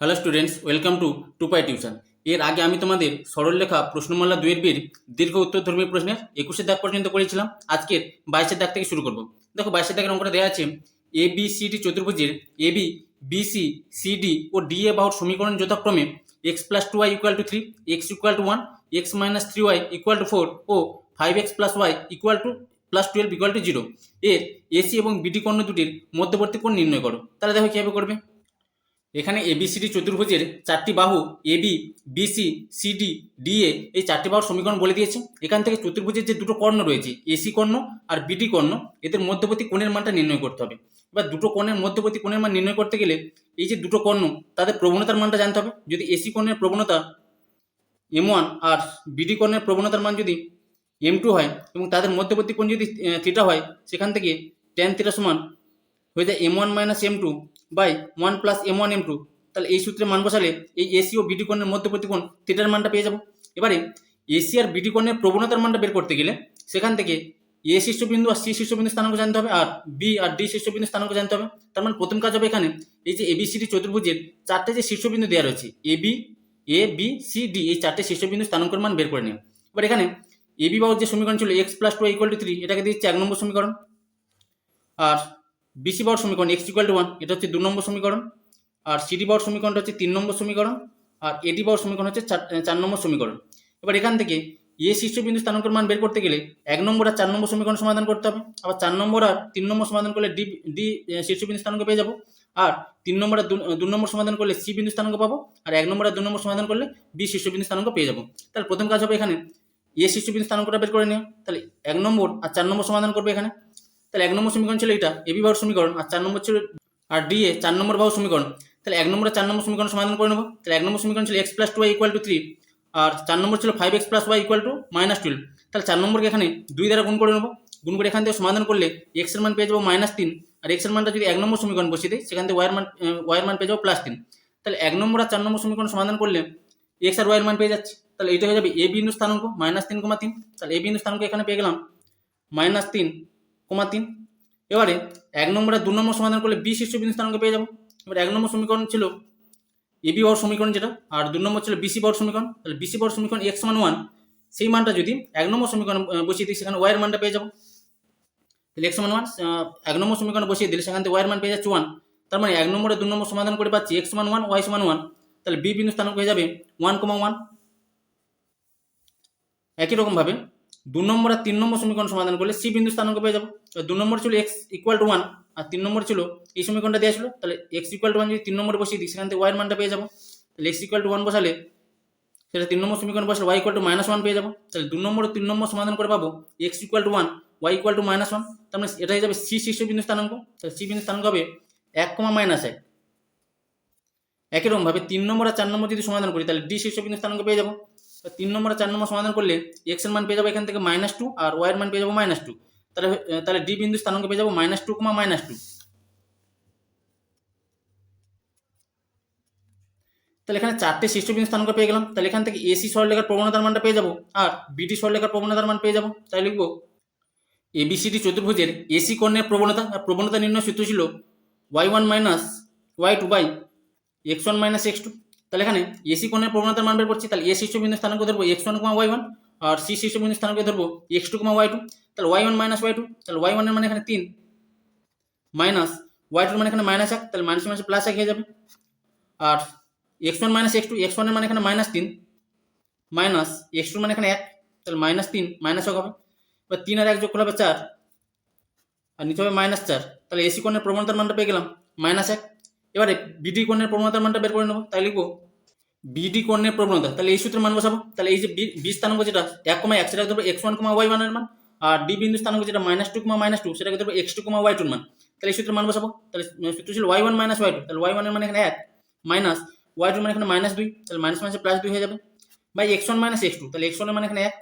Hello students welcome to Tupai tuition. এর আগে আমি তোমাদের সরলরেখা প্রশ্নমালা দুয়ের বীর দীর্ঘ উত্তরধর্মী প্রশ্নের একুশের দাগ পর্যন্ত করেছিলাম। আজকের বাইশের দাগ থেকে শুরু করব। দেখো, বাইশের দাগের অঙ্কটা দেওয়া আছে এ বি সি ডি চতুর্ভুজের A B B C C D O D A বাহুর সমীকরণ যথাক্রমে x plus two y equal to three x equal to one x minus three y equal to four O five x plus y equal to plus twelve equal to zero এর AC এবং BD কর্ণ দুটির মধ্যবর্তী কোণ নির্ণয় করো। তাহলে দেখো কীভাবে করবে? এখানে এবিসিডি চতুর্ভুজের চারটি বাহু এবি বিসি সিডি ডিএ এই চারটি বাহুর সমীকরণ বলে দিয়েছে। এখান থেকে চতুর্ভুজের যে দুটো কর্ণ রয়েছে এসি কর্ণ আর বিডি কর্ণ, এদের মধ্যবর্তী কোণের মানটা নির্ণয় করতে হবে। এবার দুটো কোণের মধ্যবর্তী কোণের মান নির্ণয় করতে গেলে এই যে দুটো কর্ণ, তাদের প্রবণতার মানটা জানতে হবে। যদি এসি কর্ণের প্রবণতা এম ওয়ান আর বিডি কর্ণের প্রবণতার মান যদি এম টু হয় এবং তাদের মধ্যবর্তী কোণ যদি থিটা হয়, সেখান থেকে টেন থিটা সমান হয়ে যায় m one minus m two by one plus m one m two তাহলে এই সূত্রে মান বসালে এই এসি ও বিডি কোণের মধ্যবর্তী কোণ থিটার মানটা পেয়ে যাব। এবারে এসি আর বিডি কোণের প্রবণতার মানটা বের করতে গেলে সেখান থেকে এ শীর্ষবিন্দু আর সি শীর্ষবিন্দু স্থানাঙ্ক জানতে হবে আর বি আর ডি শীর্ষবিন্দু স্থানাঙ্ক জানতে হবে। তার মানে প্রথম কাজ হবে এখানে এই যে এবিসিডি চতুর্ভুজের চারটে যে শীর্ষবিন্দু দেওয়া রয়েছে A B A B C D এই চারটে শীর্ষবিন্দু স্থানাঙ্কের মান বের করে নেওয়া এবার এখানে এ বি বাহুর যে সমীকরণ ছিল x plus two equal to three এটাকে দিচ্ছে এক নম্বর সমীকরণ। আর বিসি বাহুর সমীকরণ এক্স ইকুয়াল টু ওয়ান এটা হচ্ছে দু নম্বর সমীকরণ। আর সিডি বাহুর সমীকরণটা হচ্ছে তিন নম্বর সমীকরণ। আর এডি বাহুর সমীকরণ হচ্ছে চার নম্বর সমীকরণ। এবার এখান থেকে এ শীর্ষবিন্দু স্থানাঙ্কের মান বের করতে গেলে এক নম্বর আর চার নম্বর সমীকরণ সমাধান করতে হবে। আবার চার নম্বর আর তিন নম্বর সমাধান করলে ডি ডি শীর্ষবিন্দু স্থানাঙ্ক পেয়ে যাব। আর তিন নম্বর আর দু নম্বর সমাধান করলে সি বিন্দু স্থানাঙ্ক পাবো। আর এক নম্বর আর দু নম্বর সমাধান করলে বি শীর্ষবিন্দু স্থানাঙ্ক পেয়ে যাব। তাহলে প্রথম কাজ হবে এখানে এ শীর্ষবিন্দু স্থানাঙ্কটা বের করে নিও তাহলে এক নম্বর আর চার নম্বর সমাধান করবে এখানে। তাহলে এক নম্বর সমীকরণ ছিল এটা এবি বাহুর সমীকরণ আর চার নম্বর ছিল আর ডি এ চার নম্বর বাহুর সমীকরণ। তাহলে এক নম্বর চার নম্বর সমীকরণ সমাধান করে নেব। তাহলে এক নম্বর সমীকরণ ছিল x plus two y equal to three আর চার নম্বর ছিল five x plus y equal to minus twelve তাহলে চার নম্বরকে এখানে দুই দ্বারা গুণ করে নেব। গুণ করে এখান থেকে সমাধান করলে এক্সের মান পেয়ে যাব মাইনাস তিন। আর এক্সের মানটা যদি এক নম্বর সমীকরণ বসিয়ে দিই, সেখান থেকে ওয়ার মান ওয়ার মান পেয়ে যাব প্লাস তিন। তাহলে এক নম্বর আর চার নম্বর সমীকরণ সমাধান করলে এক্স আর ওয়ার মান পেয়ে যাচ্ছে। তাহলে এটা হয়ে যাবে এ বিন্দু স্থানাঙ্ক মাইনাস তিন কমা তিন। তাহলে এ বিন্দু স্থানাঙ্ক এখানে পেয়ে গেলাম মাইনাস তিন। কমা তিন এবারে এক নম্বর, দু নম্বর সমাধান করলে বি শীর্ষবিন্দু স্থানাঙ্ক পেয়ে যাব। এবার এক নম্বর সমীকরণ ছিল এবি বাহুর সমীকরণ যেটা, আর দু নম্বর ছিল বিসি বাহুর সমীকরণ। তাহলে বিসি বাহুর সমীকরণ এক্স মান ওয়ান সেই মানটা যদি এক নম্বর সমীকরণ বসিয়ে দিই, সেখানে ওয়াইয়ের মানটা পেয়ে যাব। তাহলে এক্স মান ওয়ান এক নম্বর সমীকরণ বসিয়ে দিলে সেখান থেকে ওয়াইয়ের মান পেয়ে যাচ্ছে ওয়ান তার মানে এক নম্বরে, দু নম্বর সমাধান করে পাচ্ছি এক্স মান ওয়ান ওয়াই সমান ওয়ান তাহলে বি বিন্দু স্থানাঙ্ক হয়ে যাবে ওয়ান কমা ওয়ান একই রকমভাবে দু নম্বর আর তিন নম্বর সমীকরণ সমাধান করলে সি বিন্দু স্থানাঙ্ক পেয়ে যাব। দু নম্বর ছিল এক্স ইকুয়াল টু ওয়ান আর তিন নম্বর ছিল এই সমীকরণটা দেওয়া ছিল, তাহলে এক্স ইকুয়াল টু ওয়ান যদি তিন নম্বর বসিয়ে দিই, সেখান থেকে ওয়াইয়ের মানটা পেয়ে যাব। তাহলে এক্স ইকুয়াল টু ওয়ান বসালে সেটা তিন নম্বর সমীকরণ বসলে y equal to minus one পেয়ে যাব। তাহলে দু নম্বর তিন নম্বর সমাধান করে পাবো x equal to one y equal to minus one তার মানে এটা হয়ে যাবে সি শীর্ষ বিন্দু স্থানাঙ্ক। তাহলে সি বিন্দু স্থানাঙ্ক হবে এক কমা মাইনাস এক। একই রকমভাবে তিন নম্বর আর চার নম্বর যদি সমাধান করি, তাহলে ডি শীর্ষ বিন্দু স্থানাঙ্ক পেয়ে যাব। তিন নম্বর চার নম্বর সমাধান করলে এক্সের মান পেয়ে যাব এখান থেকে মাইনাস টু আর ওয়াই এর মান পেয়ে যাব মাইনাস টু তাহলে তাহলে ডি বিন্দু স্থানাঙ্ক পেয়ে যাব minus two comma minus two তাহলে এখানে চারটে শীর্ষবিন্দু স্থানাঙ্ক পেয়ে গেলাম। তাহলে এখান থেকে এসি সরলেখার প্রবণতার মানটা পেয়ে যাব আর বিডি সরলেখার প্রবণতার মান পেয়ে যাব। তাই লিখব এবিসিডি চতুর্ভুজের এসি কর্ণের প্রবণতা, আর প্রবণতা নির্ণয় সূত্র ছিল y one minus y two by x one minus x two তাহলে এখানে এসি কোণের প্রবণতার মান বের করছি, তাহলে এ শীর্ষবিন্দু স্থানাঙ্ক ধরবো x one comma y one আর সি শীর্ষ শীর্ষবিন্দু স্থানাঙ্ক ধরবো x two comma y two তাহলে y one minus y two তাহলে ওয়াই ওয়ানের মানে এখানে তিন মাইনাস ওয়াই টুর মানে এখানে মাইনাস এক, তাহলে মাইনাস মাইনাস প্লাস এক হয়ে যাবে, আর x one minus x two x ওয়ানের মানে এখানে মাইনাস তিন মাইনাস এক্স টুর মানে এখানে এক, তাহলে মাইনাস তিন মাইনাস এক হবে, এবার তিন আর এক যোগ হবে চার, আর নিচে হবে মাইনাস চার, তাহলে এসি কোণের প্রবণতার মানটা পেয়ে গেলাম মাইনাস এক, এবারে বিডি কোণের প্রবণতার মানটা বের করে নেব, তাই লিখব বিডি কোণের প্রবণতা তাহলে এই সূত্রের মান বসাবো। তাহলে এই যে বি স্থানাঙ্ক যেটা, এক কমা এক, সেটাকে ধরবো এক্স ওয়ান কমা ওয়াই ওয়ানের মান। আর ডি বিন্দু স্থানাঙ্ক যেটা minus two comma minus two সেটাকে ধরবো এক্স টু কমা ওয়াই টুর মান। তাহলে এই সূত্রের মান বসাবো। তাহলে সূত্র ছিল y one minus y two তাহলে ওয়াই ওয়ানের মানে এখানে এক মাইনাস ওয়াই টু মানে এখানে মাইনাস দুই। তাহলে মাইনাস মাইনাস প্লাস দুই হয়ে যাবে। By x one minus x two তাহলে এক্স ওয়ানের মানে এখানে এক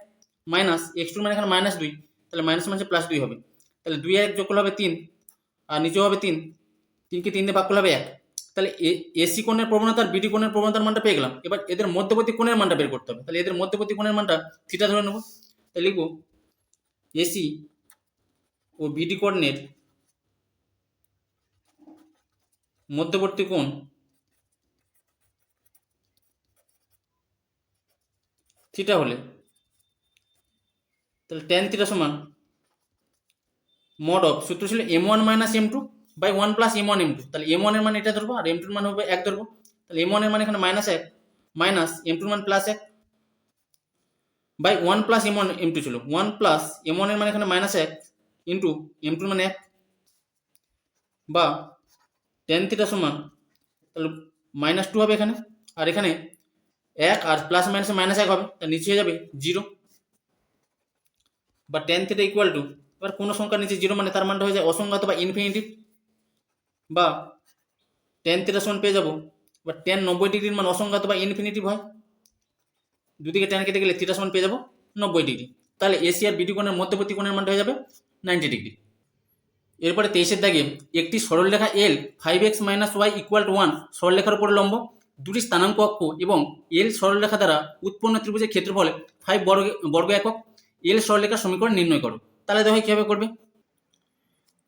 মাইনাস এক্স টুর মানে এখানে মাইনাস দুই। তাহলে মাইনাস মাইনাস প্লাস দুই হবে। তাহলে দুই এক যোগ করলে হবে তিন, আর নিচেও হবে তিন। তিনকে তিন দিয়ে ভাগ করলে হবে এক। তাহলে এসি কোণের প্রবণতা আর বিডি কোণের প্রবণতার মানটা পেয়ে গেলাম। এবার এদের মধ্যবর্তী কোণের মানটা বের করতে হবে। তাহলে এদের মধ্যবর্তী কোণের মানটা থিটা ধরে নেব। তাহলে লিখব এসি ও বিডি কোণের মধ্যবর্তী কোণ থিটা হলে, তাহলে টেন থিটা সমান মড অফ সূত্র ছিল m one minus m two by one plus m one m two তাহলে এম ওয়ানের মান এটা ধরবো আর এম টুর মান হবে এক ধরবো। তাহলে এম ওয়ানের মান এখানে মাইনাস এক মাইনাস এম টুর মান প্লাস এক। By one plus m one m two ছিল। ওয়ান প্লাস এম ওয়ানের মান এখানে মাইনাস এক ইন্টু এম টুর মান এক। বা টেন থিটা সমান, তাহলে মাইনাস টু হবে এখানে। আর এখানে এক আর প্লাস মাইনাসে মাইনাস এক হবে। তার নিচে হয়ে যাবে জিরো বা টেন থিটা ইকুয়াল টু এবার কোনো সংখ্যার নিচে জিরো মানে তার মানটা হয়ে যায় অসংখ্যাত বা ইনফিনিটিভ বা টেন থিটা সমান পেয়ে যাব, বা টেন নব্বই ডিগ্রির মান অসংখ্যাত বা ইনফিনিটিভ হয়, দুদিকে টেন কেটে গেলে থিটা সমান পেয়ে যাব নব্বই ডিগ্রি তাহলে এসি আর বিডি কোণের মধ্যবর্তী কোণের মানটা হয়ে যাবে নাইনটি ডিগ্রি এরপরে তেইশের দাগে একটি সরলরেখা L five x minus y equal to one সরলরেখার উপর লম্ব, দুটি স্থানাঙ্ক অক্ষ এবং এল সরলরেখা দ্বারা উৎপন্ন ত্রিভুজের ক্ষেত্রফল ফাইভ বর্গ বর্গ একক। এল সরলরেখার সমীকরণ নির্ণয় করো। তাহলে দেখো কীভাবে করবে?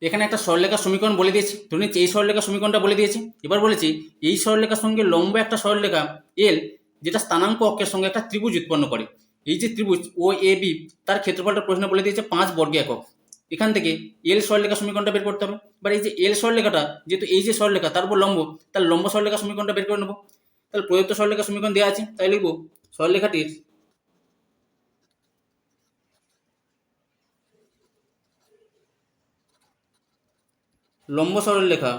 এখানে একটা সরলরেখার সমীকরণ বলে দিয়েছি। ধরে নিচ্ছি এই সরলরেখার সমীকরণটা বলে দিয়েছি। এবার বলেছি, এই সরলরেখার সঙ্গে লম্ব একটা সরলরেখা এল যেটা স্থানাঙ্ক অক্ষের সঙ্গে একটা ত্রিভুজ উৎপন্ন করে। এই যে ত্রিভুজ ও এ বি তার ক্ষেত্রফলটা প্রশ্ন বলে দিয়েছে পাঁচ বর্গ একক। এখান থেকে এল সরলরেখা সমীকরণটা বের করতে হবে। এবার এই যে এল সরলরেখাটা যেহেতু এই যে সরলরেখা তার উপর লম্ব তার লম্ব সরলরেখা সমীকরণটা বের করে নেব। তাহলে প্রদত্ত সরলরেখা সমীকরণ দেওয়া আছে। তাই লিখব সরলরেখাটির লম্ব সরলরেখা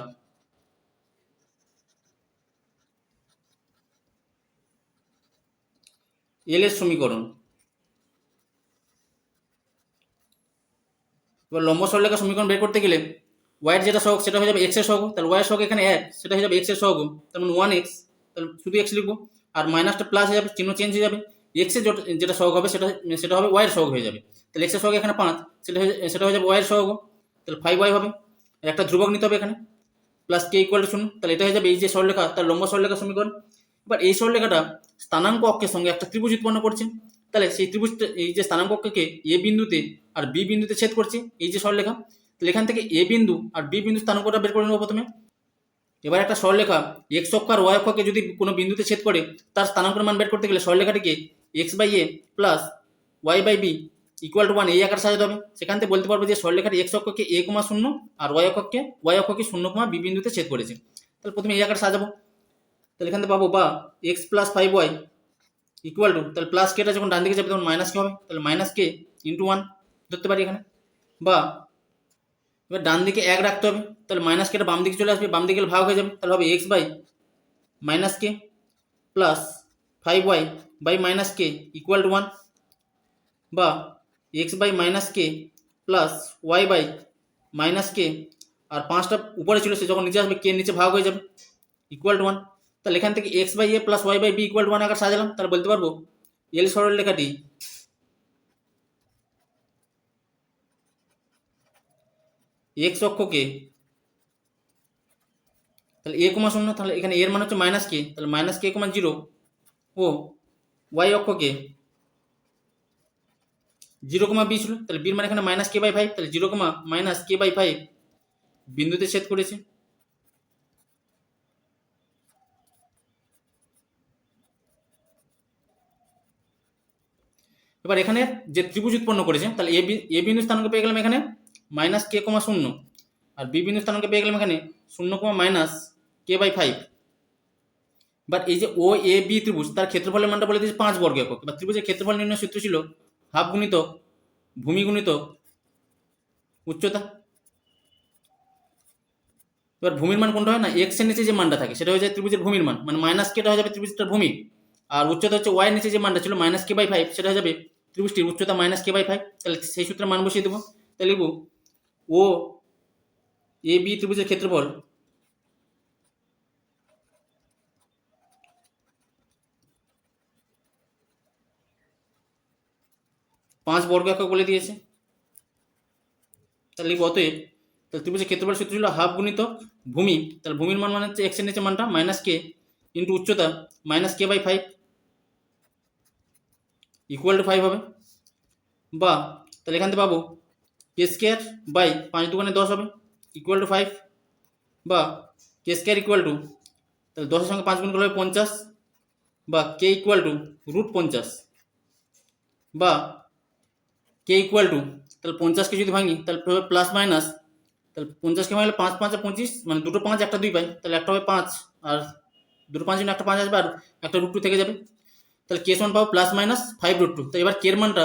এল এর সমীকরণ। এবার লম্ব সরলরেখা সমীকরণ বের করতে গেলে ওয়াইয়ের যেটা সহগ সেটা হয়ে যাবে এক্সের সহগ। তাহলে ওয়াইয়ের সহগ এখানে এক, সেটা হয়ে যাবে এক্সের সহগ। তার মানে ওয়ান এক্স তাহলে শুধু এক্স লিখব। আর মাইনাসটা প্লাস হয়ে যাবে, চিহ্ন চেঞ্জ হয়ে যাবে। এক্সের যেটা সহগ হবে সেটা সেটা হবে ওয়াইয়ের সহগ হয়ে যাবে। তাহলে এক্সের সহগ এখানে পাঁচ, সেটা সেটা হয়ে যাবে ওয়াইয়ের সহগ তাহলে ফাইভ ওয়াই হবে। একটা ধ্রুবক নিতে হবে এখানে। প্লাস কে ইকুয়াল টু শূন্য। তাহলে এটা হয়ে যাবে এই যে সরলরেখা তার লম্ব সরলরেখা সমীকরণ। এবার এই সরলরেখাটা স্থানাঙ্ক অক্ষের সঙ্গে একটা ত্রিভুজ উৎপন্ন করছে। তাহলে সেই ত্রিভুজটা, এই যে স্থানাঙ্ক অক্ষকে এ বিন্দুতে আর বি বিন্দুতে ছেদ করছে, এই যে সরলরেখা তাহলে এখান থেকে এ বিন্দু আর বি বিন্দু স্থানাঙ্কটা বের করে নেব প্রথমে। এবার একটা সরলরেখা এক্স অক্ষ আর ওয়াই অক্ষকে যদি কোনো বিন্দুতে ছেদ করে, তার স্থানাঙ্কের মান বের করতে গেলে সরলরেখাটিকে x by a plus y by b equal to one এই আকার সাজাতে হবে। সেখান থেকে বলতে পারব যে সরলরেখাটি এক্স অক্ষকে এ কমা শূন্য আর ওয়াই অক্ষকে ওয়াই অক্ষকে শূন্য কমা বি বিন্দুতে ছেদ করেছে। তাহলে প্রথমে এই আকার সাজাবো। তাহলে এখান থেকে পাবো বা x plus five y equal to তাহলে প্লাস কেটা যখন ডান দিকে যাবে তখন মাইনাস কে হবে। তাহলে মাইনাস কে ইন্টু ওয়ান ধরতে পারি এখানে। বা এবার ডান দিকে এক রাখতে হবে। তাহলে মাইনাস কেটা বাম দিকে চলে আসবে, বাম দিকে ভাগ হয়ে যাবে। তাহলে হবে x by minus k plus five y by minus k equal to one বা x by minus k plus y by minus k আর পাঁচটা উপরে ছিল, সে যখন নিচে আসবে কে নিচে ভাগ হয়ে যাবে ইকুয়াল টু ওয়ান তাহলে এখান থেকে x by a plus y by b equal to one আকার সাজালাম। তাহলে বলতে পারব এল সরল লেখাটি এক্স অক্ষকে তাহলে এ কমা শূন্য, তাহলে এখানে এর মান হচ্ছে মাইনাস কে তাহলে মাইনাস কে কমা জিরো ও ওয়াই অক্ষকে জিরো কমা বি ছিল, তাহলে বির মানে এখানে মাইনাস কে বাই ফাইভ তাহলে zero comma minus k by five বিন্দুতে ছেদ করেছে। এবার এখানে যে ত্রিভুজ উৎপন্ন করেছে, তাহলে এ এ বিন্দু স্থানাঙ্ক পেয়ে গেলাম এখানে মাইনাস কে কমা শূন্য, আর বি বিন্দু স্থানাঙ্ক পেয়ে গেলাম এখানে শূন্য comma minus k by five but এই যে ও, এ, বি ত্রিভুজ, তার ক্ষেত্রফলের মানটা বলে দিয়েছে পাঁচ বর্গ একক। এবার ত্রিভুজের ক্ষেত্রফল নির্ণয় সূত্র ছিল হাফ গুণিত ভূমি গুণিত উচ্চতা। এবার ভূমির মান কোনটা হয় না? এক্সের নিচে যে মানটা থাকে, সেটা হয়ে যায় ত্রিভুজের ভূমির মান। মানে মাইনাস কেটা হয়ে যাবে ত্রিভুজটার ভূমি। আর উচ্চতা হচ্ছে ওয়াই নিচে যে মানটা ছিল মাইনাস কে বাই ফাইভ সেটা হয়ে যাবে ত্রিভুজটির উচ্চতা মাইনাস কে বাই ফাইভ তাহলে সেই সূত্রে মান বসিয়ে দেবো। তাহলে লিখব ও এ বি ত্রিভুজের ক্ষেত্রফল পাঁচ বর্গ একক বলে দিয়েছে। তাহলে অতএব, তাহলে ত্রিভুজের ক্ষেত্রফল সূত্র ছিল হাফ গুণিত ভূমি। তাহলে ভূমির মান মানে হচ্ছে এক্সের নিচে মানটা মাইনাস কে ইন্টু উচ্চতা minus k by five equal to five হবে। বা, তাহলে এখান থেকে পাবো কে স্কোয়ার বাই পাঁচ দোকানে দশ হবে ইকুয়াল টু ফাইভ বা কে স্কোয়ার ইকুয়াল টু তাহলে দশের সঙ্গে পাঁচ গুণ করলে হবে পঞ্চাশ বা কে ইকুয়াল টু রুট পঞ্চাশ। বা কে ইকুয়াল টু তাহলে পঞ্চাশকে যদি ভাঙি, তাহলে প্লাস মাইনাস তাহলে পঞ্চাশকে ভাঙলে পাঁচ পাঁচ আর পঁচিশ মানে দুটো পাঁচ একটা দুই পাই, তাহলে একটা হবে পাঁচ, আর দুটো পাঁচ জন্য একটা পাঁচ আসবে, আর একটা রুট টু থেকে যাবে। তাহলে কে সমান পাবো plus minus five root two তো এবার কের মানটা,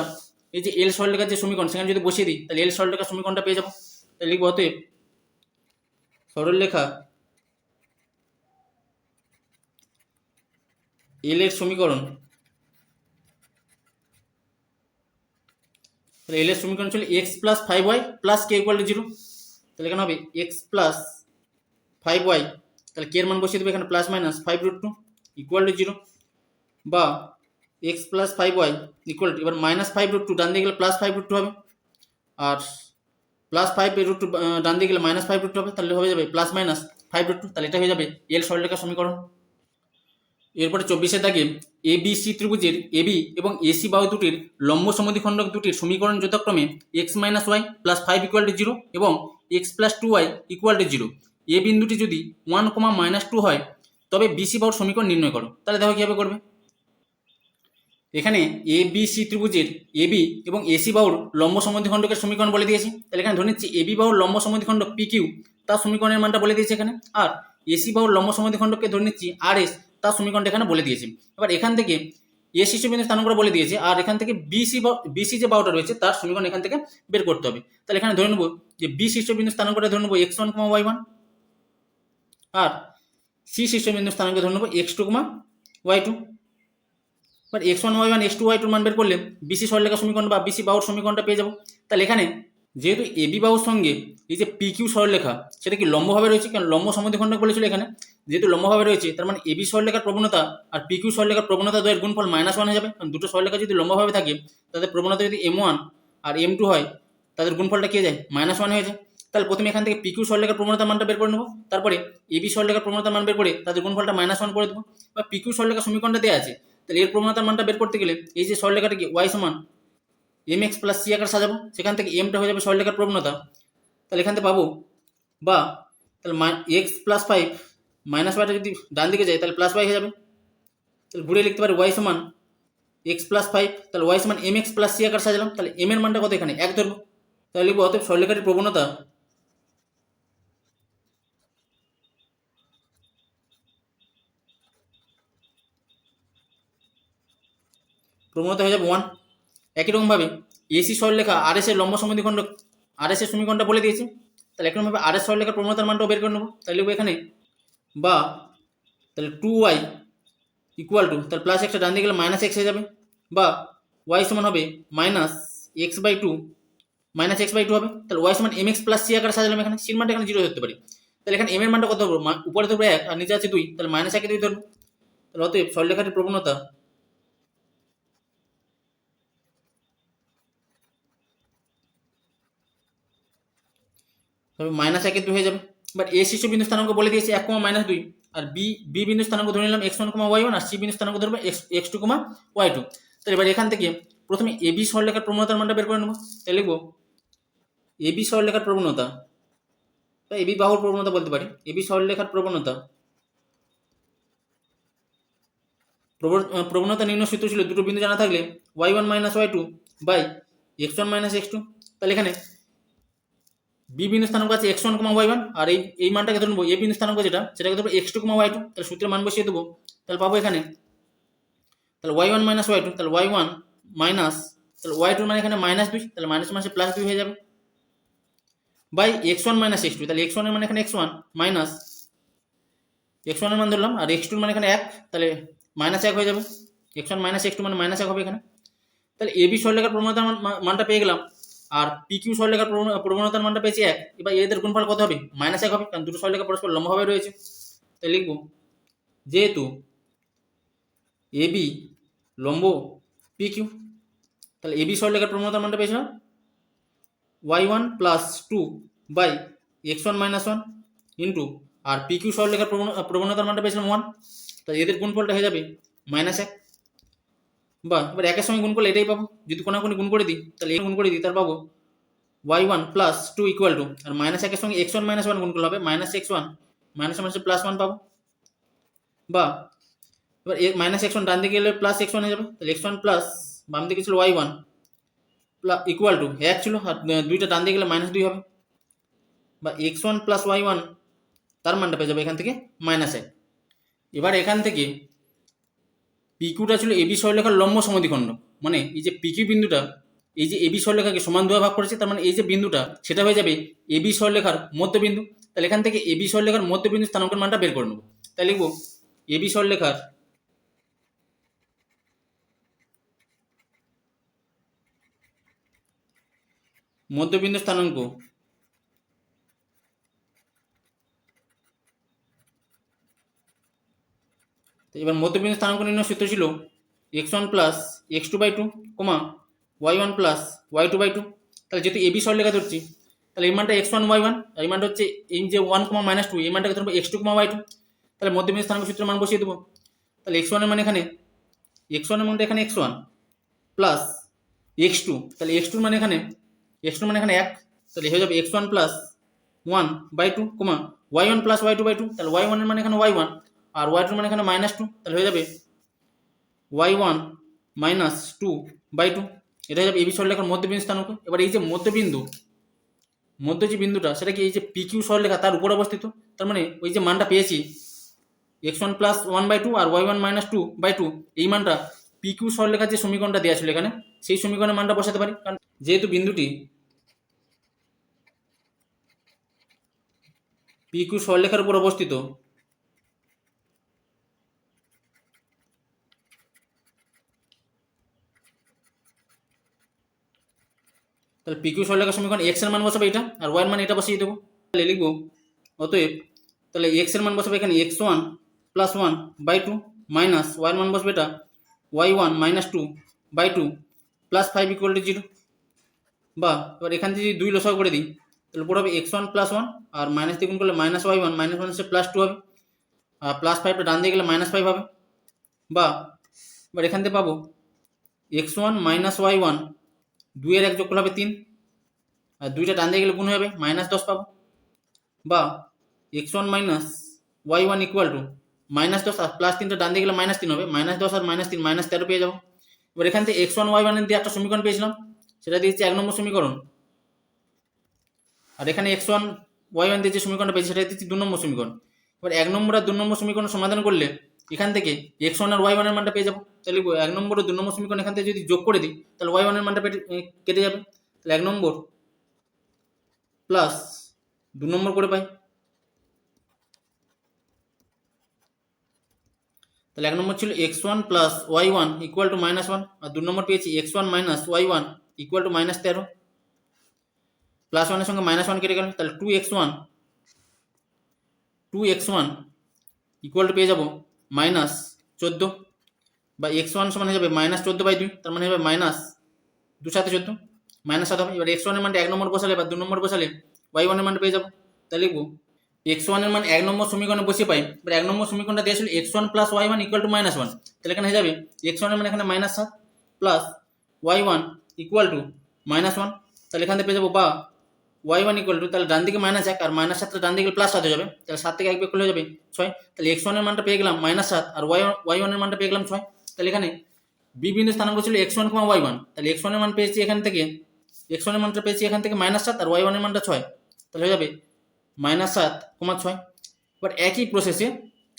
এই যে এল সরলরেখার যে সমীকরণ, সেখানে যদি বসিয়ে দিই, তাহলে এল সরলরেখার সমীকরণটা পেয়ে যাব। তাহলে লিখব অতএব সরলরেখা এল এর সমীকরণ তাহলে এল এর সমীকরণ ছিল x plus five y plus k equal to zero তাহলে এখানে হবে এক্স প্লাস ফাইভ ওয়াই তাহলে কে এর মান বসিয়ে দেবে এখানে plus minus five root two equal to zero বা x plus five y equal to এবার মাইনাস ফাইভ রুট টু ডান দিয়ে গেলে প্লাস ফাইভ রুট টু হবে। আর প্লাস ফাইভ রুট টু ডান দিয়ে গেলে মাইনাস ফাইভ রুট টু হবে। তাহলে হয়ে যাবে plus minus five root two তাহলে এটা হয়ে যাবে এল সরলরেখার সমীকরণ। এরপরে চব্বিশে দাগে এ, বি, সি ত্রিভুজের এবি এবং এসি বাহু দুটির লম্ব সমদ্বিখণ্ডক দুটির সমীকরণ যথাক্রমে x minus y plus five equal to zero এবং x plus two y equal to zero. A বিন্দুটি যদি ওয়ান কমা মাইনাস টু হয়, তবে বিসি বাহুর সমীকরণ নির্ণয় করো। তাহলে দেখো কীভাবে করবে। এখানে এ, বি, সি ত্রিভুজের এবি এবং এসি বাহুর লম্ব সমদ্বিখণ্ডকের সমীকরণ বলে দিয়েছি। তাহলে এখানে ধরে নিচ্ছি এবি বাহুর লম্ব সমদ্বিখণ্ডক পি কিউ, তার সমীকরণের মানটা বলে দিয়েছে এখানে। আর এসি বাহুর লম্ব সমদ্বিখণ্ডককে ধরে নিচ্ছি আর এস তার সমীকরণটা এখানে বলে দিয়েছে। এবার এখান থেকে এ শিশু বিন্দু স্থান করে বলে দিয়েছে, আর এখান থেকে বিসি বিসি যে বাহুটা রয়েছে, তার সমীকরণ এখান থেকে বের করতে হবে। তাহলে এখানে ধরে নেব যে বি শীর্ষবিন্দু স্থান করে ধরে নেব x one comma y one আর সি শীর্ষবিন্দু স্থান করে ধরে নেব x two comma y two এবার x one y one x two y টুর মান বের করলে বিসি সরলেখা সমীকরণ বা বিসি বাউর সমীকরণটা পেয়ে যাব। তাহলে এখানে যেহেতু এবি বাহুর সঙ্গে এই যে পি কিউ সরলেখা সেটা কি লম্বভাবে রয়েছে? কারণ লম্ব সমদ্বিখণ্ডক বলেছিল এখানে। যেহেতু লম্বভাবে রয়েছে, তার মানে এবি সরলেখার প্রবণতা আর পি কিউ সরলেখার প্রবণতা দ্বয়ের গুণফল মাইনাস ওয়ান হয়ে যাবে। কারণ দুটো সরলেখা যদি লম্বভাবে থাকে, তাদের প্রবণতা যদি এম ওয়ান আর এম টু হয়, তাদের গুণফলটা কে যায়? মাইনাস ওয়ান হয়ে যায়। তাহলে প্রথমে এখান থেকে পিকিউ সরলেখার প্রবণতা মানটা বের করে নেব। তারপরে এবি সরলেখার প্রবণতা মান বের করে তাদের গুণফলটা মাইনাস ওয়ান করে দেবো। বা পিকিউ সরলেখার সমীকরণটা দেওয়া আছে। তাহলে এর প্রবণতার মানটা বের করতে গেলে এই যে সরলেখাটাকে ওয়াই সমান এম এক্স প্লাস সি আকার সাজাবো। সেখান থেকে এমটা হয়ে যাবে সরলেখার প্রবণতা। তাহলে এখান থেকে পাবো বা তাহলে এক্স প্লাস ফাইভ মাইনাস ওয়াইটা যদি ডান দিকে যায়, তাহলে প্লাস ওয়াই হয়ে যাবে। তাহলে ঘুরে লিখতে পারি ওয়াই সমান এক্স প্লাস ফাইভ তাহলে ওয়াই সমান এম এক্স প্লাস সি আকার সাজালাম। তাহলে এম এর মানটা কত এখানে? এক ধরবো। তাহলে লিখব, অতএব সরলেখাটির প্রবণতা প্রবণতা হয়ে যাবে ওয়ান একই রকমভাবে এসি সরলেখা আর এস এর লম্ব সমদ্বিখণ্ড আর এস এর সমীকরণটা বলে দিয়েছে। তাহলে একরকমভাবে আর এস সরলেখার প্রবণতার মানটাও বের করে নেব। তাহলে লিখব এখানে বা তাহলে টু ওয়াই ইকুয়াল টু তাহলে প্লাস এক্সটা ডান দিকে গেলে মাইনাস এক্স হয়ে যাবে। বা ওয়াই সমান হবে minus x by two minus x by two হবে। তাহলে ওয়াই সমান এম এক্স প্লাস সি আকারে সাজালাম এখানে সির মানটা এখানে জিরো ধরতে পারি। তাহলে এখানে এম এর মানটা কত মা- উপরে ধরবো এক, আর নিচে আছে দুই, তাহলে মাইনাস একে দুই ধরবো। তাহলে অতএব সরলেখাটির প্রবণতা মাইনাস একে দুই হয়ে যাবে। বাট এ শীর্ষ বিন্দু স্থানাঙ্ক বলে দিয়েছে এক কমা মাইনাস দুই। আর বি বি বিন্দু স্থানাঙ্ক ধরে নিলাম x one comma y one আর সি বিন্দু স্থানাঙ্ক ধরবো x two comma y two তাহলে এবার এখান থেকে প্রথমে এ বি সরলেখার প্রবণতার মানটা বের করে নেব। তাহলে লিখব এ বি সরলেখার প্রবণতা। বা এবি বাহুর প্রবণতা বলতে পারি। এবি সরলেখার প্রবণতা। প্রবণতা নির্ণয় সূত্র ছিল। দুটো বিন্দু জানা থাকলে y one minus y two by x one minus x two তাহলে এখানে বি বিন্দু স্থানাঙ্ক আছে x one comma y one আর এই এই মানটাকে ধরবো এ বিন্দু স্থানাঙ্ক যেটা সেটাকে ধরবো x two comma y two তাহলে সূত্রের মান বসিয়ে দেবো। তাহলে পাবো এখানে, তাহলে y one minus y two তাহলে ওয়াই ওয়ান মাইনাস তাহলে ওয়াই টু মানে এখানে মাইনাস দুই, তাহলে মাইনাস মাইনাসে প্লাস দুই হয়ে যাবে। By x one minus x two তাহলে এক্স ওয়ানের মানে এখানে এক্স ওয়ান মাইনাস এক্স ওয়ানের মান ধরলাম, আর এক্স টুর মানে এখানে এক, তাহলে মাইনাস এক হয়ে যাবে। X one minus x two মানে মাইনাস এক হবে এখানে। তাহলে এবি সরলেখার মা- মানটা পেয়ে গেলাম। আর পি কিউ সরলেখার প্রবণ- প্রবণতার মানটা পেয়েছি এক। এবার এদের গুণফল কত হবে? মাইনাস এক হবে, কারণ দুটো সরলেখা পরস্পর লম্বভাবে রয়েছে। তাই লিখব, যেহেতু এবি লম্ব পি কিউ তাহলে এবি সরলেখার প্রবণতার মানটা পেয়েছিলাম y one plus two by x one minus one into R P Q প্রবণ- প্রবণতার মানটা পেয়েছিলাম ওয়ান তাহলে এদের গুণফলটা হয়ে যাবে মাইনাস এক। বা, এবার একের সঙ্গে গুণ করলে এটাই পাবো। যদি কোনো কোনো গুণ করে দিই, তাহলে গুণ করে দিই, তার পাবো y one plus two equal to R minus একের সঙ্গে এক্স ওয়ান মাইনাস ওয়ান গুণ করলে হবে minus x one minus minus plus one পাবো। বা, এবার মাইনাস এক্স ওয়ান ডান দিকে গেলে প্লাস এক্স ওয়ান হয়ে যাবে, তাহলে এক্স ওয়ান প্লাস বাম দিকে ছিল y one plus equal to এক ছিল, আর দুইটা ডান দিকে গেলে মাইনাস দুই হবে। বা x one plus y one তার মানটা পেয়ে যাবে এখান থেকে মাইনাস এক। এবার এখান থেকে পিকিউটা ছিল এবি সরলেখার লম্ব সমদ্বিখণ্ড মানে এই যে পিকিউ বিন্দুটা, এই যে এবি সরলেখাকে সমান দুভাবে ভাগ করেছে, তার মানে এই যে বিন্দুটা, সেটা হয়ে যাবে এবি সরলেখার মধ্যবিন্দু। তাহলে এখান থেকে এবি সরলেখার মধ্যবিন্দু স্থানাঙ্কের মানটা বের করে নেব। তাহলে লিখব এবি সরলেখার মধ্যবিন্দু স্থানাঙ্ক তো এবার মধ্যবিন্দু স্থানাঙ্ক নির্ণয় সূত্র ছিল x one plus x two by two comma y one plus y two by two তাহলে যেহেতু এবি সরলেখা ধরছি, তাহলে এই মানটা এক্স ওয়ান ওয়াই ওয়ান আর এই মানটা হচ্ছে এই যে ওয়ান কমা মাইনাস টু এই মানটাকে ধরবো x two comma y two তাহলে মধ্যবিন্দু স্থানাঙ্ক সূত্রের মান বসিয়ে দেবো। তাহলে এক্স ওয়ানের মান এখানে এক্স ওয়ানের মানটা এখানে x one plus x two তাহলে এক্স টুর মানে এখানে এক্স টুর মানে এখানে এক। তাহলে হয়ে যাবে x one plus one by two comma y one plus y two by two তাহলে ওয়াই ওয়ানের মানে এখানে ওয়াই ওয়ান আর ওয়াই টুর মানে এখানে মাইনাস টু তাহলে হয়ে যাবে y one minus two by two এটা হয়ে যাবে এবি সরলেখার মধ্যবিন্দু স্থানাঙ্ক এবার এই যে মধ্যবিন্দু মধ্য যে বিন্দুটা, সেটা কি এই যে পিকিউ সরলেখা তার উপর অবস্থিত? তার মানে ওই যে মানটা পেয়েছি x one plus one by two R y one minus two by two এই মানটা পি পিকিউ সরলেখার যে সমীকরণটা দেওয়া ছিল এখানে, সেই সমীকরণের মানটা বসাতে পারি। কারণ যেহেতু বিন্দুটি পি পিকিউ সরলেখার উপর অবস্থিত তাহলে পিকিউ সরলেখার সমীকরণ এক্সের মান বসাবে এটা, আর ওয়াই এর মান এটা বসিয়ে দেবো। তাহলে লিখব, অতএব তাহলে এক্সের মান বসাবে এখানে x one plus one by two minus y এর মান বসবে এটা y one minus two by two plus five equal to zero বা, এবার এখান থেকে যদি দুই লসাগু করে দিই, তাহলে পড়ে হবে এক্স ওয়ান প্লাস ওয়ান আর মাইনাস দিয়ে গুণ করলে minus y one minus one plus two হবে। আর প্লাস ফাইভটা ডান দিয়ে গেলে মাইনাস ফাইভ হবে। বা, এবার এখান থেকে পাবো x one minus y one দুইয়ের এক যোগ করলে হবে তিন। আর দুইটা ডান দিয়ে গেলে গুণ হবে মাইনাস দশ পাবো। বা x one minus y one equal to minus দশ আর প্লাস তিনটা ডান দিয়ে গেলে মাইনাস তিন হবে। মাইনাস দশ আর মাইনাস তিন মাইনাস তেরো পেয়ে যাব। এবার এখান থেকে এক্স ওয়ান ওয়াই ওয়ানের দিয়ে একটা সমীকরণ পেয়েছিলাম। সেটা দিয়েছে এক নম্বর সমীকরণ। আর এখানে এক্স ওয়ান ওয়াই ওয়ান দিয়ে যে সমীকরণটা পেয়েছি সেটা দিচ্ছি দু নম্বর সমীকরণ। এবার এক নম্বর আর দু নম্বর সমীকরণ সমাধান করলে এখান থেকে এক্স ওয়ান আর ওয়াই ওয়ানের মানটা পেয়ে যাব। তাহলে এক নম্বর ও দু নম্বর সমীকরণ এখান থেকে যদি যোগ করে দিই, তাহলে ওয়াই ওয়ানের মানটা কেটে যাবে। তাহলে এক নম্বর প্লাস দু নম্বর করে পাই। তাহলে এক নম্বর ছিল x one plus y one equal to minus one আর দু নম্বর পেয়েছি x one minus y one equal to minus তেরো। প্লাস ওয়ানের সঙ্গে মাইনাস ওয়ান কেটে গেল, তাহলে two x one two x one equal to পেয়ে যাব মাইনাস চোদ্দ। বা এক্স ওয়ান সমান হয়ে যাবে মাইনাস চোদ্দ বাই দুই, তার মানে হবে মাইনাস দু সাথে চোদ্দ মাইনাস সাত হবে। এবার এক্স ওয়ানের মানটা এক নম্বর বসালে বা দু নম্বর বসালে ওয়াই ওয়ানের মানটা পেয়ে যাব। তাহলে লিখব এক্স ওয়ানের মান এক নম্বর সমীকরণে বসিয়ে পাই, এবার এক নম্বর সমীকরণটা দিয়েছিল x one plus y one equal to minus one তাহলে এখানে হয়ে যাবে এক্স ওয়ানের মানে এখানে মাইনাস সাত plus y one equal to minus one তাহলে এখান থেকে পেয়ে যাব বা ওয়াই ওয়ান ইকুয়াল টু তাহলে ডান দিকে মাইনাস এক, আর মাইনাস সাতটা ডান দিকে প্লাস সাত হয়ে যাবে। তাহলে সাত থেকে এক করলে হয়ে যাবে ছয়, তাহলে এক্স ওয়ানের মানটা পেয়ে গেলাম মাইনাস সাত, আর ওয়াই ওয়াই ওয়ানের মানটা পেয়ে গেলাম ছয় তাহলে এখানে বি বিন্দু স্থানাঙ্ক ছিল x one comma y one তাহলে এক্স ওয়ানের মান পেয়েছি এখান থেকে এক্স ওয়ানের মানটা পেয়েছি এখান থেকে মাইনাস সাত আর ওয়াই ওয়ানের মানটা ছয়। তাহলে হয়ে যাবে মাইনাস সাত কমা ছয়। এবার একই প্রসেসে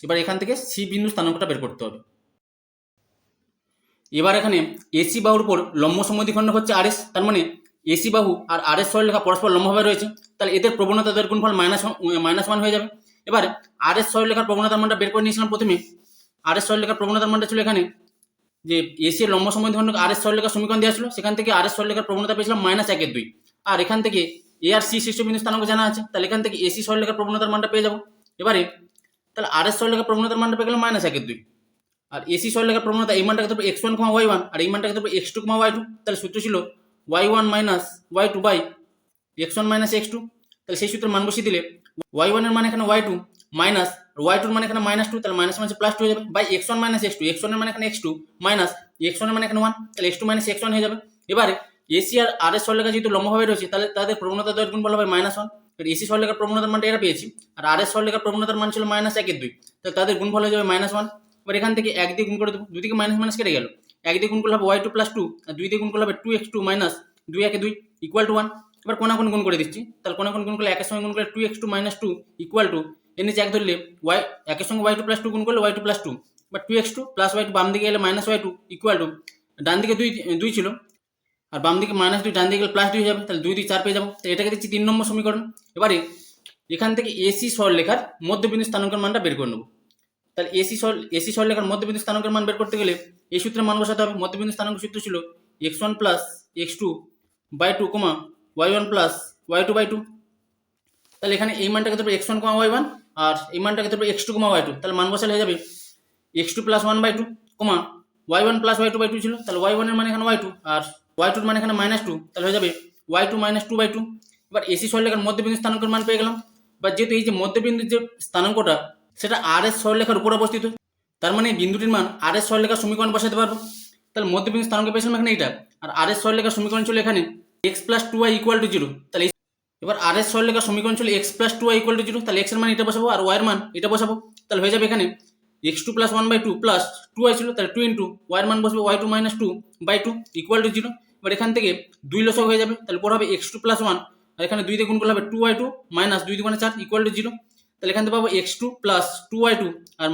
এবার এখান থেকে সি বিন্দু স্থানাঙ্কটা বের করতে হবে। এবার এখানে এসি বাহুর উপর লম্ব সমদ্বিখণ্ড হচ্ছে আর এস তার মানে এসি বাহু আর আর এস সরলরেখা পরস্পর লম্বভাবে রয়েছে। তাহলে এদের প্রবণতা দয়ের গুণফল মাইনাস মাইনাস ওয়ান হয়ে যাবে। এবার আর এস সরলরেখার প্রবণতার মানটা বের করে নিয়েছিলাম প্রথমে। আর এস সরলরেখার প্রবণতার মানটা ছিল এখানে যে এসি এর লম্ব সমদ্বিখণ্ড আর এস সরলরেখার সমীকরণ দেওয়া ছিল, সেখান থেকে আর এস সরলরেখার প্রবণতা পেয়েছিলাম মাইনাস একের দুই। আর এখান থেকে এ আর সি শীর্ষবিন্দু স্থানাঙ্ক জানা আছে, তাহলে এখান থেকে এসি সরলেখার প্রবণতার মানটা পেয়ে যাব। এবারে, তাহলে আর এস সরলরেখার প্রবণতার মানটা পেয়ে গেলাম মাইনাস একের দুই। আর এসি সরলেখার প্রবণতা এই মানটাকে x one comma y one আর এই মানটাকে ধরবো x two comma y two তাহলে সূত্র ছিল y one minus y two by x one minus x two তাহলে সেই সূত্রের মান বসিয়ে দিলে ওয়াই ওয়ানের মান এখানে ওয়াই টু মাইনাস ওয়াই টুর মানে এখানে মাইনাস টু তাহলে মাইনাস মাইনাস প্লাস টু হয়ে যাবে। By x one minus x two x মানে এখানে এক্স টু মাইনাস এক্স ওয়ানের মানে এখানে ওয়ান তাহলে x two minus x one হয়ে যাবে। এবারে এসি আর আর এস সরলেখা যেহেতু লম্বভাবে রয়েছে, তাহলে তাদের প্রবণতা দয়ের গুণ বলা হবে মাইনাস ওয়ান এসি সরলেখার প্রবণতার মানটা এরা পেয়েছি, আর আর এস সরলেখার প্রবণতার মান ছিল মাইনাস একের দুই। তাহলে তাদের গুণফল হয়ে যাবে মাইনাস ওয়ান এবার এখান থেকে এক দিয়ে গুণ করে দেবো, দুদিকে মাইনাস মাইনাস কেটে গেল। এক দিয়ে গুণ করলে হবে ওয়াই টু প্লাস টু আর দুই দিয়ে গুণ করলে হবে টু এক্স টু মাইনাস দুই একে দুই ইকুয়াল টু ওয়ান এবার কোনা কোন গুণ করে দিচ্ছি, তাহলে কোনা কোন গুণ করলে একের সঙ্গে গুণ করলে two x two minus two equal to এর নিচে এক ধরলে ওয়াই একের সঙ্গে ওয়াই টু প্লাস টু গুণ করলে ওয়াই টু প্লাস টু বা two x two plus y two বাম দিকে এলে minus y two equal to ডান দিকে দুই দুই ছিল, আর বাম দিকে মাইনাস দুই, ডান দিকে গেলে প্লাস দুই হয়ে যাবে তাহলে দুই দুই চার পেয়ে যাব। তো এটাকে দিচ্ছি তিন নম্বর সমীকরণ। এবারে এখান থেকে এসি সরলেখার মধ্যবিন্দু স্থানাঙ্কের মানটা বের করে নেব। তাহলে এসি সর এসি সরলেখার মধ্যবিন্দু স্থানাঙ্কের মান বের করতে গেলে এই সূত্রের মান বসাতে হবে। মধ্যবিন্দু স্থানাঙ্ক সূত্র ছিল x one plus x two by two comma y one plus y two by two তাহলে এখানে এই মানটাকে ধরবে x one comma y one আর এই মানটাকে ধরবে x two comma y two তাহলে মান বসালে হয়ে যাবে x two plus one by two comma y one plus y two by two ছিল। তাহলে ওয়াই ওয়ানের মানে এখানে ওয়াই টু আর ওয়াই টুর মানে এখানে মাইনাস টু তাহলে হয়ে যাবে y two minus two by two এবার এসি সরলেখার মধ্যবিন্দু স্থানাঙ্কের মান পেয়ে গেলাম। বা যেহেতু এই যে মধ্যবিন্দুর যে স্থানাঙ্কটা, সেটা আর এস সরলেখার উপর অবস্থিত। তার মানে এই বিন্দুটির মান আর এস সরলেখার সমীকরণ বসাতে পারব। তাহলে মধ্যবিন্দু স্থানাঙ্ক পেয়েছিলাম এখানে এটা আর আর এস সরলেখার সমীকরণ ছিল এখানে x plus two y equal to zero তাহলে এবার আর এস সরলেখার সমীকরণ ছিল x plus two y equal to zero তাহলে এক্সের মান এটা বসাবো আর ওয়াই এর মান এটা বসাবো। তাহলে হয়ে যাবে এখানে x two plus one by two plus two y ছিল, তাহলে টু ইন্টু ওয়াইয়ের মান বসবে y two minus two by two equal to zero এবার এখান থেকে দুই লসক হয়ে যাবে, তাহলে পর হবে এক্স টু প্লাস ওয়ান আর এখানে দুই দিয়ে গুণ করলে হবে টু ওয়াই টু মাইনাস দুই দুগুণে চার ইকুয়াল টু জিরো তাহলে এখান থেকে পাবো x two plus two y two আর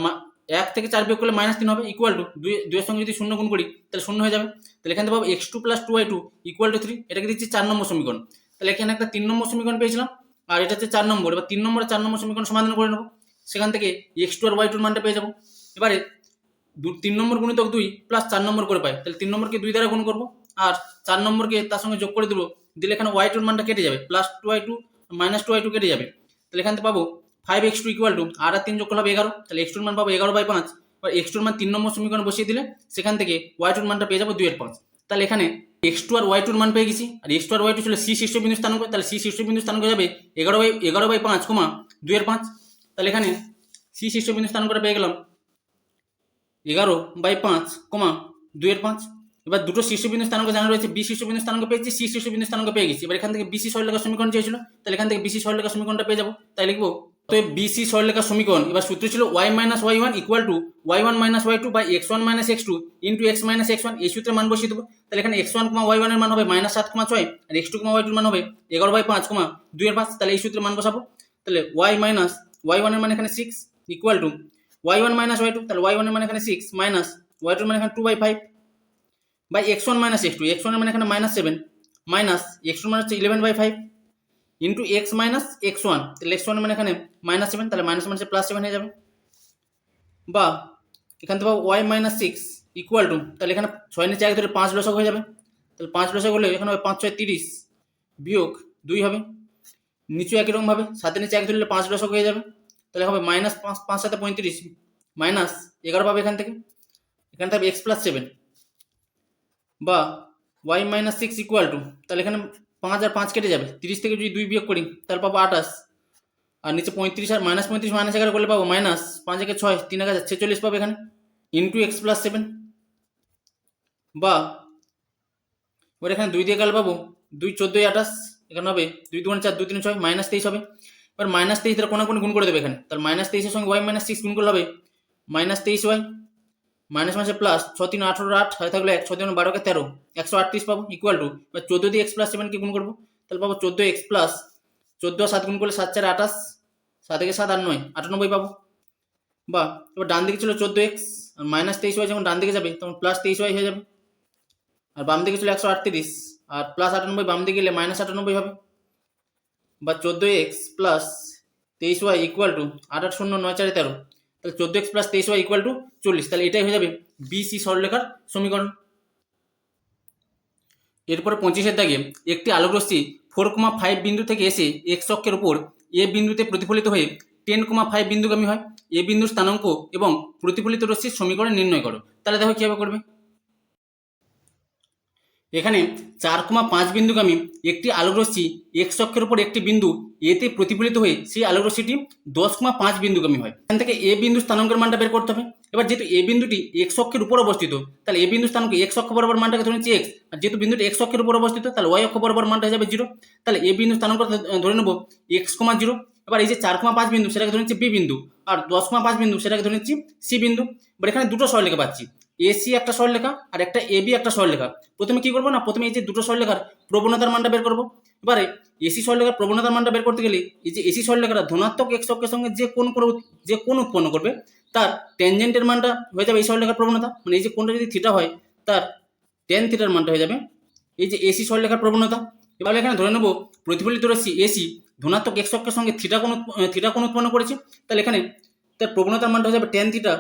এক থেকে চার বিয়োগ করলে মাইনাস তিন হবে ইকুয়াল টু দুই, দুইয়ের সঙ্গে যদি শূন্য গুণ করি, তাহলে শূন্য হয়ে যাবে। তাহলে এখান থেকে পাবো x two plus two y two equal to three এটাকে দিচ্ছি চার নম্বর সমীকরণ। তাহলে এখানে একটা তিন নম্বর সমীকরণ পেয়েছিলাম, আর এটা হচ্ছে চার নম্বর। এবার তিন নম্বরে চার নম্বর সমীকরণ সমাধান করে নেব। সেখান থেকে এক্স টু আর ওয়াই টুর মানটা পেয়ে যাব। এবারে দু, তিন নম্বর গুণিতক দুই প্লাস চার নম্বর করে পাই। তাহলে তিন নম্বরকে দুই দ্বারা গুণ করব, আর চার নম্বরকে তার সঙ্গে যোগ করে দেবো, দিলে এখানে ওয়াই টুর মানটা কেটে যাবে। Plus two y two minus two y two কেটে যাবে। তাহলে এখান থেকে পাবো five x two equal to আর তিন যোগ করলে হবে এগারো। তাহলে এক্স টুর মান পাবো এগারো বাই পাঁচ। এবার এক্স টুর মান তিন নম্বর সমীকরণ বসিয়ে দিলে সেখান থেকে ওয়াই টুর মানটা পেয়ে যাব দুইয়ের পাঁচ। তাহলে এখানে এক্স টু আর ওয়াই টুর মান পেয়ে গেছি আর এক্স টু আর ওয়াই টু ছিল সি শীর্ষবিন্দু স্থানাঙ্ক তাহলে সি শীর্ষবিন্দু স্থানাঙ্ক যাবে এগারো বাই এগারো বাই পাঁচ কমা দুইয়ের পাঁচ তাহলে এখানে সি শীর্ষবিন্দু স্থানাঙ্কটা পেয়ে গেলাম এগারো বাই পাঁচ কমা দুইয়ের পাঁচ এবার দুটো শীর্ষবিন্দু স্থানাঙ্ক জানা রয়েছে বি শীর্ষবিন্দু স্থানাঙ্ক পেয়েছি সি শীর্ষবিন্দু স্থানাঙ্ক পেয়ে গেছি এবার এখান থেকে বিসি সরলেখার সমীকরণ চেয়েছিল তাহলে এখান থেকে বিসি সরলেখার সমীকরণটা পেয়ে যাব তাই লিখব তো বিসি সরলেখার সমীকরণ, এবার সূত্র ছিল y minus y one equal to y one minus y two by x one minus x two into x minus x one এই সূত্রে মান বসিয়ে দেবো। তাহলে এখানে এক্স ওয়ান কমা ওয়াই ওয়ানের মান হবে মাইনাস সাত কমা ছয়, আর এক্স টু কমা ওয়াই টুর মান হবে এগারো বাই পাঁচ কমা দুইয়ের পাঁচ, তাহলে এই সূত্রে মান বসাবো। তাহলে ওয়াই মাইনাস ওয়াই ওয়ানের মান এখানে six equal to y one minus y two তাহলে ওয়াই ওয়ানের মানে এখানে সিক্স মাইনাস ওয়াই টুর মানে এখানে two by five by x one minus x two x ওয়ানের মানে এখানে minus seven minus x two মানে হচ্ছে eleven by five into x minus x one তাহলে এক্স ওয়ানের মানে এখানে মাইনাস সেভেন তাহলে মাইনাস মাইনাসে প্লাস সেভেন হয়ে যাবে। বা এখান থেকে y minus six equal to তাহলে এখানে ছয় নিচে এক ধরে পাঁচ লসক হয়ে যাবে। তাহলে পাঁচ লসক হলে এখানে হবে পাঁচ, ছয়, তিরিশ বিয়োগ দুই হবে। নিচু একই রকমভাবে সাথে নিচে এক ধরলে পাঁচ লসক হয়ে যাবে। তাহলে হবে মাইনাস পাঁচ পাঁচ, সাথে পঁয়ত্রিশ মাইনাস এগারো পাবে এখান থেকে। এখানে থাকবে এক্স প্লাস সেভেন বা y minus six equal to তাহলে এখানে পাঁচ আর পাঁচ কেটে যাবে। তিরিশ থেকে যদি দুই বিয়োগ করি, তাহলে পাবো আঠাশ। আর নিচে পঁয়ত্রিশ আর মাইনাস পঁয়ত্রিশ মাইনাস এগারো করলে পাবো মাইনাস পাঁচ একে ছয়, তিন এক হাজার ছেচল্লিশ পাবো এখানে। ইন্টু এক্স প্লাস সেভেন বা, এবার এখানে দুই দিয়ে গেলে পাবো, দুই চোদ্দোই আঠাশ, এখানে হবে দুই দুগুণ চার, দুই তিন ছয় মাইনাস তেইশ হবে। এবার মাইনাস তেইশ তাহলে কোনো কোনো গুণ করে দেবে এখানে। তাহলে মাইনাস তেইশের সঙ্গে ওয়াই মাইনাস সিক্স গুণ করলে হবে। মাইনাস তেইশ ওয়াই মাইনাস মাসে প্লাস ছ তিন আঠারো আট হয়ে থাকলে এক ছ তিন বারোকে তেরো, একশো আটত্রিশ পাবো ইকুয়াল টু এবার চোদ্দ দিয়ে এক্স প্লাস সেভেনকে গুণ করব, তাহলে পাবো চোদ্দ এক্স প্লাস চোদ্দ সাত গুণ করলে সাত, চার, আঠাশ, সাত একে সাত আট নয়, আটানব্বই পাবো। বা, এবার ডান দিকে ছিল চোদ্দ এক্স আর মাইনাস তেইশ ওয়াই যখন ডান দিকে যাবে, তখন প্লাস তেইশ ওয়াই হয়ে যাবে। আর বাম দিকে ছিল একশো আটত্রিশ, আর প্লাস আটানব্বই বাম দিকে গেলে মাইনাস আটানব্বই হবে। বা চোদ্দ এক্স প্লাস তেইশ ওয়াই ইকুয়াল টু আট আট শূন্য, নয়, চারে তেরো। তাহলে চোদ্দ এক্স প্লাস তেইশ ওয়াই ইকুয়াল টু চল্লিশ। তাহলে এটাই হয়ে যাবে বিসি সরলরেখার সমীকরণ। এরপরে পঁচিশের দাগে একটি আলোকরশ্মি ফোর কমা ফাইভ বিন্দু থেকে এসে এক্স অক্ষের উপর এ বিন্দুতে প্রতিফলিত হয়ে টেন কমা ফাইভ বিন্দুগামী হয়। এ বিন্দুর স্থানাঙ্ক এবং প্রতিফলিত রশ্মির সমীকরণ নির্ণয় করো। তাহলে দেখো কীভাবে করবে। এখানে চার কমা পাঁচ বিন্দুগামী একটি আলোকরশ্মি এক্স অক্ষের উপর একটি বিন্দু এতে প্রতিফলিত হয়ে সেই আলোকরশ্মিটি দশ কমা পাঁচ বিন্দুগামী হয়। এখান থেকে এ বিন্দু স্থানাঙ্কের মানটা বের করতে হবে। এবার যেহেতু এ বিন্দুটি এক্স অক্ষের উপর অবস্থিত, তাহলে এ বিন্দু স্থানাঙ্ক এক্স অক্ষ বরাবর মানটাকে ধরে নিচ্ছি এক্স আর যেহেতু বিন্দুটি এক্স অক্ষের উপর অবস্থিত, তাহলে ওয়াই অক্ষ বরাবর মানটা হয়ে যাবে জিরো তাহলে এ বিন্দু স্থানাঙ্ক ধরে নেব এক্স কমা জিরো এবার এই যে চার কমা পাঁচ বিন্দু, সেটাকে ধরে নিচ্ছি বি বিন্দু। আর দশ কমা পাঁচ বিন্দু, সেটাকে ধরে নিচ্ছি সি বিন্দু। এবার এখানে দুটো সরলেখা পাচ্ছি। এসি একটা সরলরেখা আর একটা এবি একটা সরলরেখা প্রথমে কি করব না? প্রথমে এই যে দুটো সরলরেখার প্রবণতার মানটা বের করব। এবারে এসি সরলরেখার প্রবণতার মানটা বের করতে গেলে এই যে এসি সরলরেখাটা ধনাত্মক এক্স অক্ষের সঙ্গে যে কোন যে কোন উৎপন্ন করবে, তার ট্যানজেন্টের মানটা হয়ে যাবে এই সরলরেখার প্রবণতা। মানে এই যে কোনটা যদি থিটা হয়, তার টেন থিটার মানটা হয়ে যাবে। এই যে এসি সরলরেখার প্রবণতা। এবার এখানে ধরে নেব, প্রতিফলিত রশ্মি এসি ধনাত্মক এক্স অক্ষের সঙ্গে থিটা কোন থিটা কোন উৎপন্ন করেছে। তাহলে এখানে তার প্রবণতার মানটা হয়ে যাবে টেন থিটা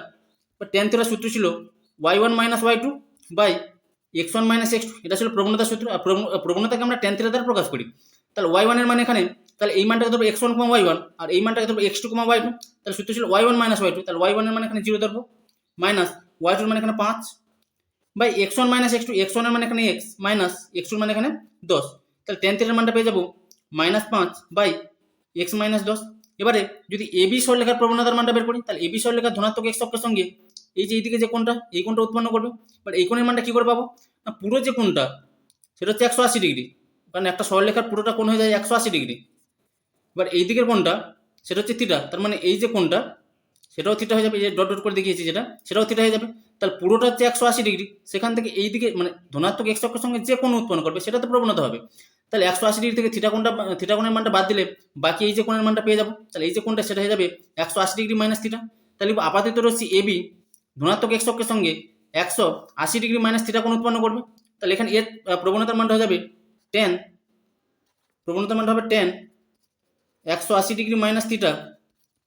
বা টেন থিটার সূত্র ছিল y one minus y two by x one minus x two এটা ছিল প্রবণতার সূত্র। আর প্রবণ- প্রবণতাকে আমরা টেন থিটা দ্বারা প্রকাশ করি। তাহলে ওয়াই ওয়ানের মানে এখানে, তাহলে এই মানটাকে ধরবো x one comma y one আর এই মানটাকে ধরবো x two comma y two তাহলে সূত্র ছিল y one minus y two তাহলে ওয়াই ওয়ানের মানে এখানে জিরো ধরবো। মাইনাস ওয়াই টুর মানে এখানে পাঁচ by x one minus x two x ওয়ানের মানে এখানে এক্স মাইনাস এক্স টুর মানে এখানে দশ। তাহলে টেন থিটার মানটা পেয়ে যাব মাইনাস পাঁচ বাই এক্স মাইনাস দশ। এবারে যদি এবি সরলেখার প্রবণতার মানটা বের করি, তাহলে এবি সরলেখার ধনাত্মক এক্স অক্ষের সঙ্গে এই যে এইদিকে যে কোনটা এই কোনটা উৎপন্ন করবে। বাট এই কোণের মানটা কী করে পাবো? না, পুরো যে কোনটা সেটা হচ্ছে একশো আশি ডিগ্রি। কারণ একটা সরলেখার পুরোটা কোণ হয়ে যায় একশো আশি ডিগ্রি। এবার এই দিকের কোনটা সেটা হচ্ছে থিটা তার মানে এই যে কোনটা সেটাও থিটা হয়ে যাবে। এই যে ডট ডট করে দেখিয়েছি যেটা, সেটাও থিটা হয়ে যাবে। তাহলে পুরোটা হচ্ছে একশো আশি ডিগ্রি। সেখান থেকে এই দিকে মানে ধনাত্মক এক্স অক্ষের সঙ্গে যে কোণ উৎপন্ন করবে সেটা তো প্রবণতা হবে। তাহলে একশো আশি ডিগ্রি থেকে থিটা কোণটা থিটা কোণের মানটা বাদ দিলে বাকি এই যে কোণের মানটা পেয়ে যাব। তাহলে এই যে কোণটা, সেটা হয়ে যাবে একশো আশি ডিগ্রি মাইনাস থিটা তাহলে আপাতত রশ্মি এবি ধনাত্মক এক্স অক্ষের সঙ্গে একশো আশি ডিগ্রি মাইনাস থিটা কোণ উৎপন্ন করবে। তাহলে এখানে এর প্রবণতার মানটা হয়ে যাবে টেন প্রবণতার মানটা হবে টেন একশো আশি degree minus theta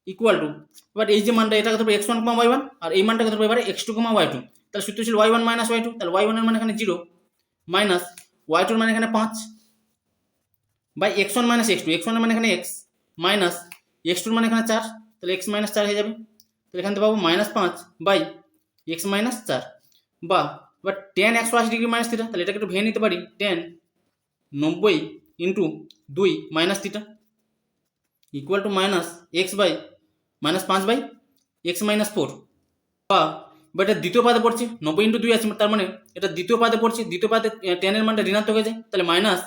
equal to এবার এই যে মানটা, এটাকে ধরবো x one comma y one আর এই মানটাকে ধরবো এবারে x two comma y two তাহলে সূত্র ছিল y one minus y two তাহলে ওয়াই ওয়ানের মানে এখানে জিরো মাইনাস ওয়াই টুর মানে এখানে পাঁচ by x one minus x two x ওয়ানের মানে এখানে এক্স মাইনাস এক্স টুর মানে এখানে চার, তাহলে এক্স মাইনাস চার হয়ে যাবে। তাহলে এখান থেকে পাবো মাইনাস পাঁচ বাই এক্স মাইনাস চার। বা, এবার টেন একশো আশি ডিগ্রি মাইনাস থিটা তাহলে এটাকে একটু ভেঙে নিতে পারি। টেন নব্বই ইন্টু দুই minus theta equal to minus x by minus পাঁচ বাই এক্স মাইনাস ফোর বা বা এটা দ্বিতীয় পাদে পড়ছে, নব্বই ইন্টু দুই আছে তার মানে এটা দ্বিতীয় পাদে পড়ছে, দ্বিতীয় পাদে টেনের মানটা ঋণাত্মক হয়ে যায়, তাহলে মাইনাস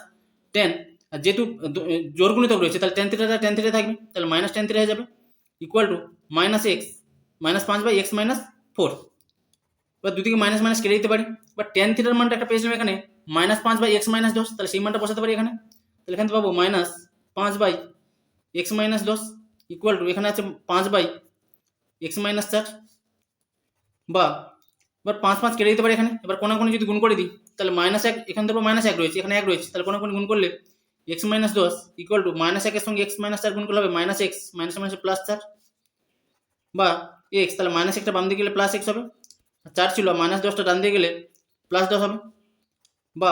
টেন আর যেহেতু দু- জোর গুণিতক রয়েছে, তাহলে টেন থিটাটা টেন থিটা থাকবে, তাহলে মাইনাস টেন থিটা হয়ে যাবে equal to minus x minus পাঁচ বাই এক্স মাইনাস ফোর এবার দুদিকে মাইনাস মাইনাস কেটে দিতে পারি। বা টেন থিটার মানটা একটা পেয়েছিলাম এখানে। মাইনাস পাঁচ বাই এক্স মাইনাস দশ, তাহলে সেই মানটা বসাতে পারি এখানে। তাহলে এখানে পাবো মাইনাস পাঁচ বাই এক্স মাইনাস দশ ইকুয়াল টু এখানে আছে পাঁচ বাই এক্স মাইনাস চার। বা, এবার পাঁচ পাঁচ কেটে দিতে পারি এখানে। এবার কোনো কোনো যদি গুণ করে দিই, তাহলে মাইনাস এক, এখানে ধরবো মাইনাস এক রয়েছে, এখানে এক রয়েছে। তাহলে কোনো কোনো গুণ করলে এক্স মাইনাস দশ ইকুয়াল টু মাইনাস একের সঙ্গে এক্স মাইনাস চার গুণ করলে হবে minus x minus minus plus চার। বা এক্স তাহলে মাইনাস একটা বাম দিকে গেলে প্লাস এক্স হবে। চার ছিল মাইনাস দশটা ডান দিয়ে গেলে প্লাস দশ হবে বা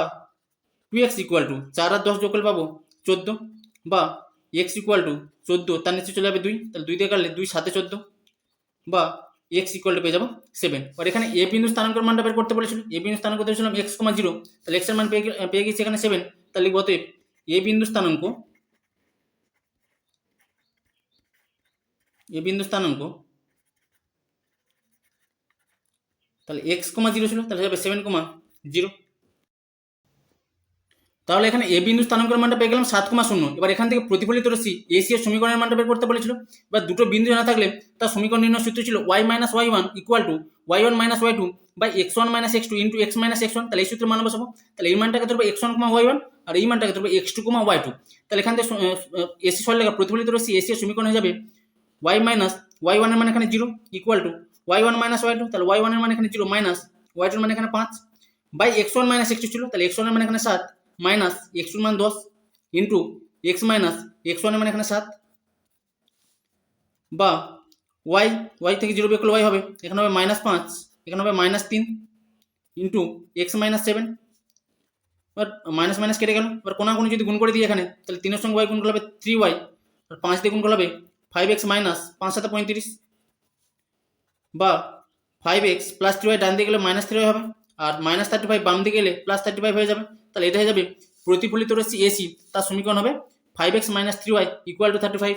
টু এক্স ইকুয়াল টু চার আর দশ যোগ পাবো চোদ্দ বা এক্স ইকুয়াল টু চোদ্দ, তার নিচে চলে যাবে দুই, তাহলে দুই দিয়ে কাটলে দুই সাথে চোদ্দ বা এক্স ইকুয়াল টু পেয়ে যাব সেভেন আর এখানে এ বিন্দু স্থানাঙ্কর মানটা বের করতে বলেছিল এ বিন্দু স্থানাঙ্ক দিয়েছিলাম এক্স কমা জিরো তাহলে এক্সের মান পেয়ে পেয়ে গেছি এখানে সেভেন তাহলে লিখব এ বিন্দু স্থানাঙ্ক এ বিন্দু স্থানাঙ্ক তাহলে এক্স কমা জিরো ছিল তাহলে যাবে সেভেন কমা জিরো তাহলে এখানে এ বিন্দু স্থানাঙ্কের মানটা পেয়ে গেলাম সাত কমা শূন্য এবার এখান থেকে প্রতিফলিত রশ্মি এসি এর সমীকরণের মানটা বের করতে বলেছিল এবার দুটো বিন্দু জানা থাকলে তার সমীকরণ নির্ণয় সূত্র ছিল y minus y one equal to y one minus y two by x one minus x two into x minus x one তাহলে এই সূত্রের মান বসাবো তাহলে এই মানটাকে ধরবো x one comma y one আর এই মানটাকে ধরবো x two comma y two তাহলে এখান থেকে এসি সরলেখা প্রতিফলিত রশ্মি এসি এর সমীকরণ হয়ে যাবে ওয়াই মাইনাস ওয়াই ওয়ানের মানে এখানে zero equal to y one minus y two তাহলে ওয়াই ওয়ানের মানে এখানে জিরো মাইনাস ওয়াই টুর মানে এখানে পাঁচ by x one minus x two ছিল, তাহলে এক্স ওয়ানের মানে এখানে সাত মাইনাস এক্স টুর মান দশ ইন্টু এক্স মাইনাস এক্স ওয়ানের মানে এখানে সাত, বা ওয়াই ওয়াই থেকে জিরো বিয়োগ করলে ওয়াই হবে, এখানে হবে মাইনাস পাঁচ, এখানে হবে মাইনাস তিন ইন্টু এক্স মাইনাস সেভেন এবার মাইনাস মাইনাস কেটে গেল, এবার কোনো কোনো যদি গুণ করে দিই এখানে, তাহলে তিনের সঙ্গে ওয়াই গুণ করলে হবে থ্রি ওয়াই আর পাঁচ দিয়ে গুণ করলে হবে ফাইভ এক্স মাইনাস পাঁচ সাথে পঁয়ত্রিশ বা five x plus three y ডান দিকে গেলে মাইনাস থ্রি হবে আর মাইনাস থার্টি ফাইভ বাম দিকে গেলে প্লাস থার্টি ফাইভ হয়ে যাবে। তাহলে এটা হয়ে যাবে প্রতিফলিত রশ্মি এসি তার সমীকরণ হবে five x minus three y equal to thirty five